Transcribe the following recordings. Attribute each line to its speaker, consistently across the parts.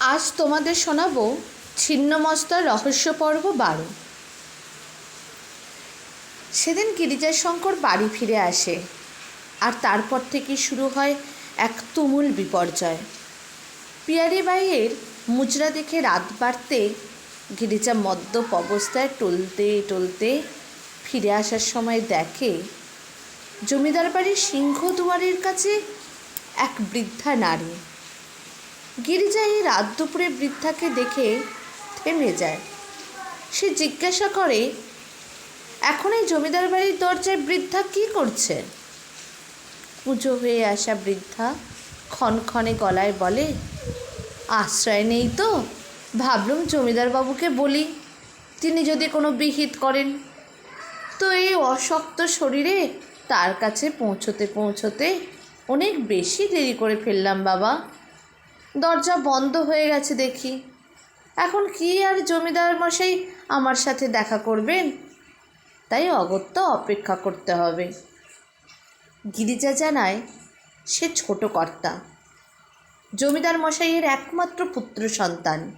Speaker 1: আজ তোমাদের শোনাবো ছিন্নমস্তার রহস্য পর্ব বারো। সেদিন গিরিজার শঙ্কর বাড়ি ফিরে আসে আর তারপর থেকে শুরু হয় এক তুমুল বিপর্যয়। পিয়ারি বাইয়ের মুজরা দেখে রাত বাড়তে গিরিজা মদ্যপ অবস্থায় টলতে টলতে ফিরে আসার সময় দেখে জমিদার বাড়ির সিংহ দুয়ারের কাছে এক বৃদ্ধা নারী। গিরিজা এই রাত দুপুরে বৃদ্ধাকে দেখে থেমে যায়। সে জিজ্ঞাসা করে, এখন এই জমিদার বাড়ির দরজায় বৃদ্ধা কি করছে? পুজো হয়ে আসা বৃদ্ধা ক্ষণক্ষণে গলায় বলে, আশ্রয় নেই তো। ভাবলুম জমিদার বাবুকে বলি, তিনি যদি কোনো বিহিত করেন। তো এই অশক্ত শরীরে তার কাছে পৌঁছতে পৌঁছতে অনেক বেশি দেরি করে ফেললাম বাবা। দরজা বন্ধ হয়ে গেছে দেখি। এখন কি আর জমিদার মশাই আমার সাথে দেখা করবেন? তাই অগত্যা অপেক্ষা করতে হবে। গিরিজা জানায়, সে ছোট কর্তা। জমিদার মশাইয়ের একমাত্র পুত্র সন্তান।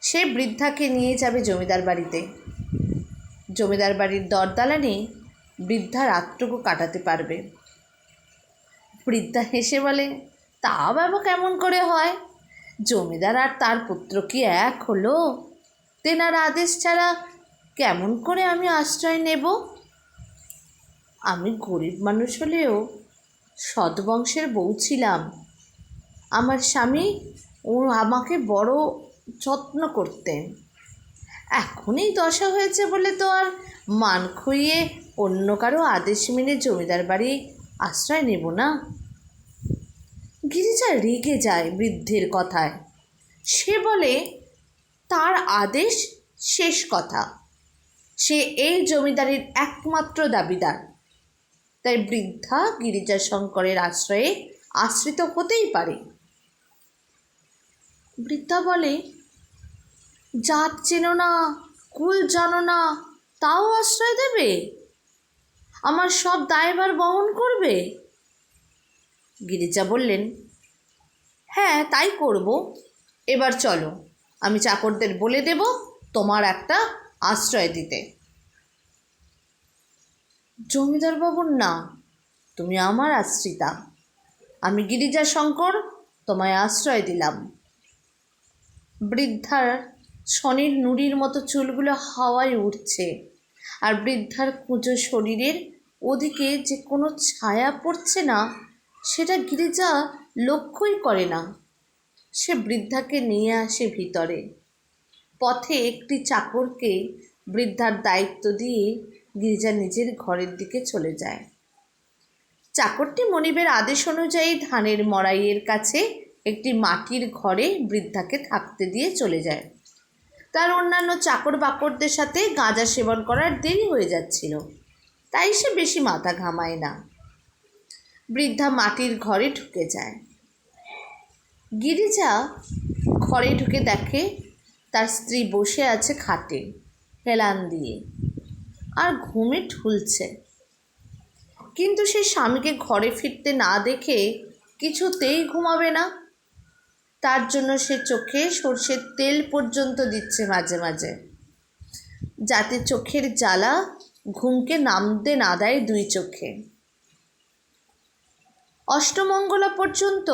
Speaker 1: সে বৃদ্ধাকে নিয়ে যাবে জমিদার বাড়িতে। জমিদার বাড়ির দরদালানে বৃদ্ধা রাতটুকু কাটাতে পারবে। বৃদ্ধা হেসে বলে তা বাবা কেমন করে হয়? জমিদার আর তার পুত্র কি এক হলো? তেনার আদেশ ছাড়া কেমন করে আমি আশ্রয় নেব? আমি গরিব মানুষ হলেও সৎবংশের বউ ছিলাম। আমার স্বামী ও আমাকে বড় যত্ন করতেন। এখনই দশা হয়েছে বলে তো আর মান খুইয়ে অন্য কারও আদেশ মেনে জমিদার বাড়ি আশ্রয় নেব না। গিরিজা রেগে যায় বৃদ্ধের কথায়। সে বলে, তার আদেশ শেষ কথা। সে এই জমিদারির একমাত্র দাবিদার। তাই বৃদ্ধা গিরিজা শঙ্করের আশ্রয়ে আশ্রিত হতেই পারে। বৃদ্ধা বলে, জাত চেনো না, কুল জানো না, তাও আশ্রয় দেবে? আমার সব দায়ভার বহন করবে? গিরিজা বললেন হ্যাঁ তাই করব। এবার চলো, আমি চাকরদের বলে দেব তোমার একটা আশ্রয় দিতে। জমিদার বাবুর না, তুমি আমার আশ্রিতা। আমি গিরিজা শঙ্কর, তোমায় আশ্রয় দিলাম। বৃদ্ধার শনির নুড়ির মতো চুলগুলো হাওয়ায় উঠছে আর বৃদ্ধার কুঁজো শরীরের ওদিকে যে কোনো ছায়া পড়ছে না সেটা গিরিজা লক্ষ্যই করে না। সে বৃদ্ধাকে নিয়ে আসে ভিতরে। পথে একটি চাকরকে বৃদ্ধার দায়িত্ব দিয়ে গিরিজা নিজের ঘরের দিকে চলে যায়। চাকরটি মনিবের আদেশ অনুযায়ী ধানের মড়াইয়ের কাছে একটি মাটির ঘরে বৃদ্ধাকে থাকতে দিয়ে চলে যায়। তার অন্যান্য চাকর বাকরদের সাথে গাঁজা সেবন করার দেরি হয়ে যাচ্ছিল। তাই সে বেশি মাথা ঘামায় না। বৃদ্ধা মাটির ঘরে ঢুকে যায়। গিরিজা ঘরে ঢুকে দেখে তার স্ত্রী বসে আছে খাটে হেলান দিয়ে আর ঘুমে ঠুলছে। কিন্তু সে স্বামীকে ঘরে ফিরতে না দেখে কিছুতেই ঘুমাবে না। তার জন্য সে চোখে সর্ষের তেল পর্যন্ত দিচ্ছে মাঝে মাঝে। যাতে চোখের জ্বালা ঘুমকে নামতে না দেয় দুই চোখে। অষ্টমঙ্গলা পর্যন্ত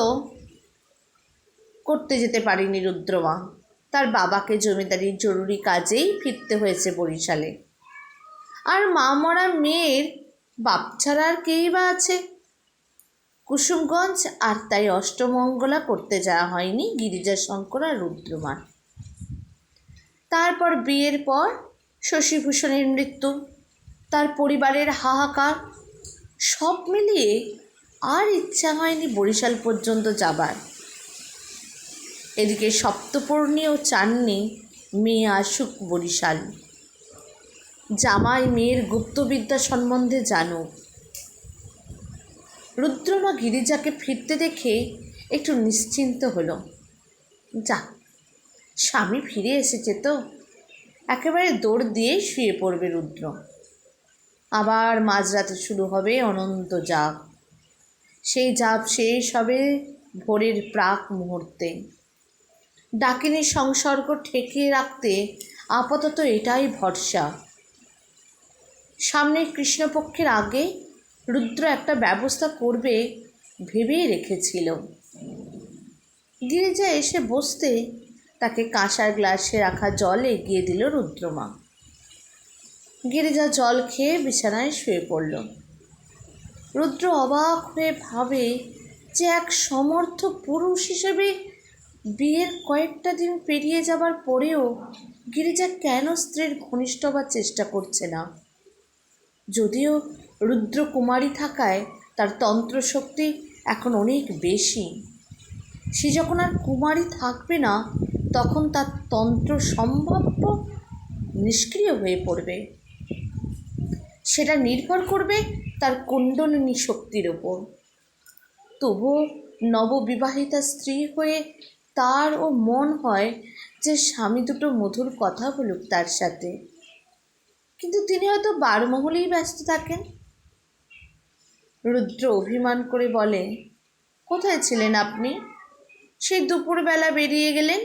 Speaker 1: করতে যেতে পারেনি রুদ্রমা। তার বাবাকে জমিদারির জরুরি কাজেই ফিরতে হয়েছে বরিশালে। আর মা মরা মেয়ের বাপ ছাড়া আর কেই বা আছে? কুসুমগঞ্জ আর তাই অষ্টমঙ্গলা করতে যাওয়া হয়নি গিরিজা শঙ্কর আর রুদ্রমার। তারপর বিয়ের পর শশীভূষণের মৃত্যু। তার পরিবারের হাহাকার সব মিলিয়ে আর ইচ্ছা হয়নি বরিশাল পর্যন্ত যাবার। এদিকে সপ্তপর্ণীও চাননি মেয়ে আসুক বরিশাল। জামাই মেয়ের গুপ্তবিদ্যা সম্বন্ধে জানুক। রুদ্রমা গিরিজাকে ফিরতে দেখে একটু নিশ্চিন্ত হলো। যাক স্বামী ফিরে এসেছে তো। একেবারে দৌড় দিয়েই শুয়ে পড়বে রুদ্র। আবার মাঝরাতে শুরু হবে অনন্ত জাপ সেই জাপ শেষ হবে ভোরের প্রাক মুহূর্তে। ডাকিনীর সংসর্গ ঠেকিয়ে রাখতে আপাতত এটাই ভরসা। সামনের কৃষ্ণপক্ষের আগে রুদ্র একটা ব্যবস্থা করবে ভেবেই রেখেছিল। গিরিজা এসে বসতে তাকে কাঁসার গ্লাসে রাখা জল এগিয়ে দিল রুদ্রমা। গিরিজা জল খেয়ে বিছানায় শুয়ে পড়ল। রুদ্র অবাক হয়ে ভাবে যে এক সমর্থ পুরুষ হিসেবে বিয়ের কয়েকটা দিন পেরিয়ে যাবার পরেও গিরিজা কেন স্ত্রীর ঘনিষ্ঠ হবার চেষ্টা করছে না? যদিও রুদ্র কুমারী থাকায় তার তন্ত্রশক্তি এখন অনেক বেশি। সে যখন আর কুমারী থাকবে না, তখন তার তন্ত্র সম্ভাব্য নিষ্ক্রিয় হয়ে পড়বে। সেটা নির্ভর করবে তার কুণ্ডলিনী শক্তির ওপর তবুও নববিবাহিতা স্ত্রী হয়ে তার ও মন হয় যে স্বামী দুটো মধুর কথা বলুক তার সাথে। কিন্তু তিনি হয়তো বারমহলেই ব্যস্ত থাকেন। রুদ্র অভিমান করে বলে, কোথায় ছিলেন আপনি? সেই দুপুরবেলা বেরিয়ে গেলেন,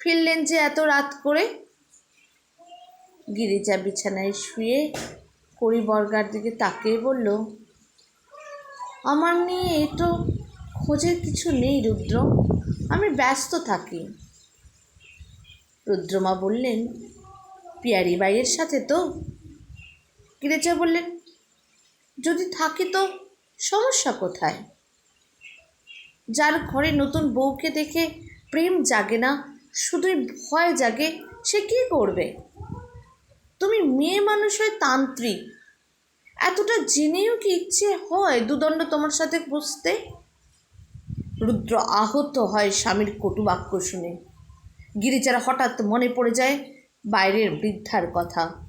Speaker 1: ফিরলেন যে এত রাত করে? গিরিজা বিছানায় শুয়ে করিবর্গার দিকে তাকিয়ে বলল, আমার নিয়ে এ তো খোঁজের কিছু নেই রুদ্র, আমি ব্যস্ত থাকি। রুদ্রমা বললেন, পিয়ারি বাইয়ের সাথে তো? গিরিজা বললেন, যদি থাকে তো সমস্যা কোথায়? যার ঘরে নতুন বউকে দেখে প্রেম জাগে না, শুধুই ভয় জাগে, সে কী করবে? তুমি মেয়ে মানুষ হয়ে তান্ত্রিক। এতটা জেনেও কি ইচ্ছে হয় দুদণ্ড তোমার সাথে বসতে? রুদ্র আহত হয় স্বামীর কটু বাক্য শুনে। গিরিজার হঠাৎ মনে পড়ে যায় বাইরের বৃদ্ধার কথা।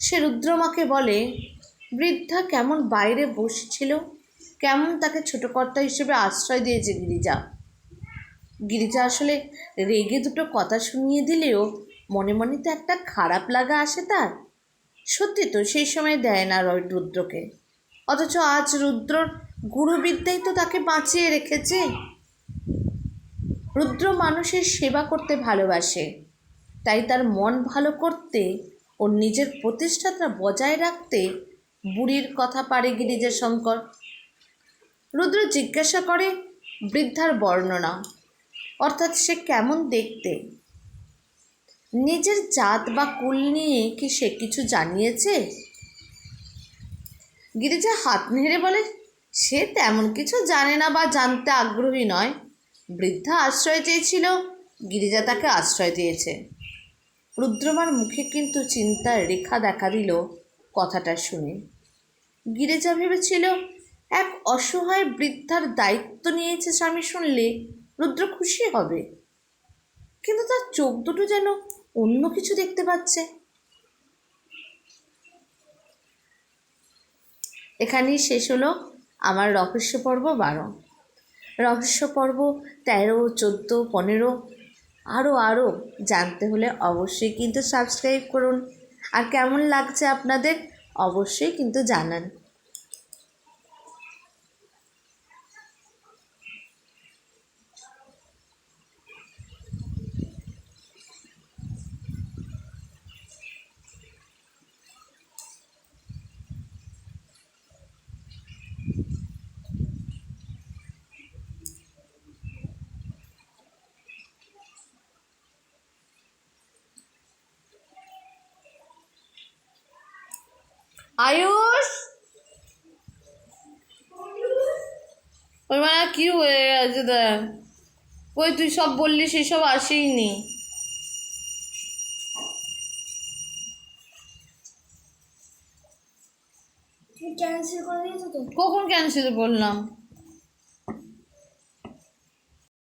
Speaker 1: সে রুদ্রমাকে বলে, বৃদ্ধা কেমন বাইরে বসেছিল? কেমন তাকে ছোট কর্তা হিসেবে আশ্রয় দিয়েছে গিরিজা? গিরিজা আসলে রেগে দুটো কথা শুনিয়ে দিলেও মনে মনে তো একটা খারাপ লাগা আসে তার। সত্যি তো সেই সময় দেয় না রয় রুদ্রকে। অথচ আজ রুদ্রর গুরুবিদ্যাই তো তাকে বাঁচিয়ে রেখেছে। রুদ্র মানুষের সেবা করতে ভালোবাসে। তাই তার মন ভালো করতে ও নিজের প্রতিষ্ঠাটা বজায় রাখতে বুড়ির কথা পারে গিরিজা শঙ্কর। রুদ্র জিজ্ঞাসা করে বৃদ্ধার বর্ণনা। অর্থাৎ সে কেমন দেখতে? নিজের জাত বা কুল নিয়ে কি সে কিছু জানিয়েছে? গিরিজা হাত নেড়ে বলে, সে তেমন কিছু জানে না বা জানতে আগ্রহী নয়। বৃদ্ধা আশ্রয় চেয়েছিল। গিরিজা তাকে আশ্রয় দিয়েছে। রুদ্রমার মুখে কিন্তু চিন্তার রেখা দেখা দিল কথাটা শুনে। গিরিজা ভেবেছিল, এক অসহায় বৃদ্ধার দায়িত্ব নিয়েছে স্বামী শুনলে রুদ্র খুশি হবে। কিন্তু তার চোখ দুটো যেন অন্য কিছু দেখতে পাচ্ছে। এখানেই শেষ হলো আমার রহস্য পর্ব বারো। রহস্য পর্ব তেরো, চোদ্দ, পনেরো আরও আরও জানতে হলে অবশ্যই কিন্তু সাবস্ক্রাইব করুন। আর কেমন লাগছে আপনাদের, অবশ্যই কিন্তু জানান। আয়ুষ? ওই মানে কি হয়ে গেছে দেখ। ওই তুই সব বললি সেসব আসেইনি।
Speaker 2: আসেই ক্যান্সেল করে দিয়েছ তো?
Speaker 1: কখন ক্যান্সেল করলাম?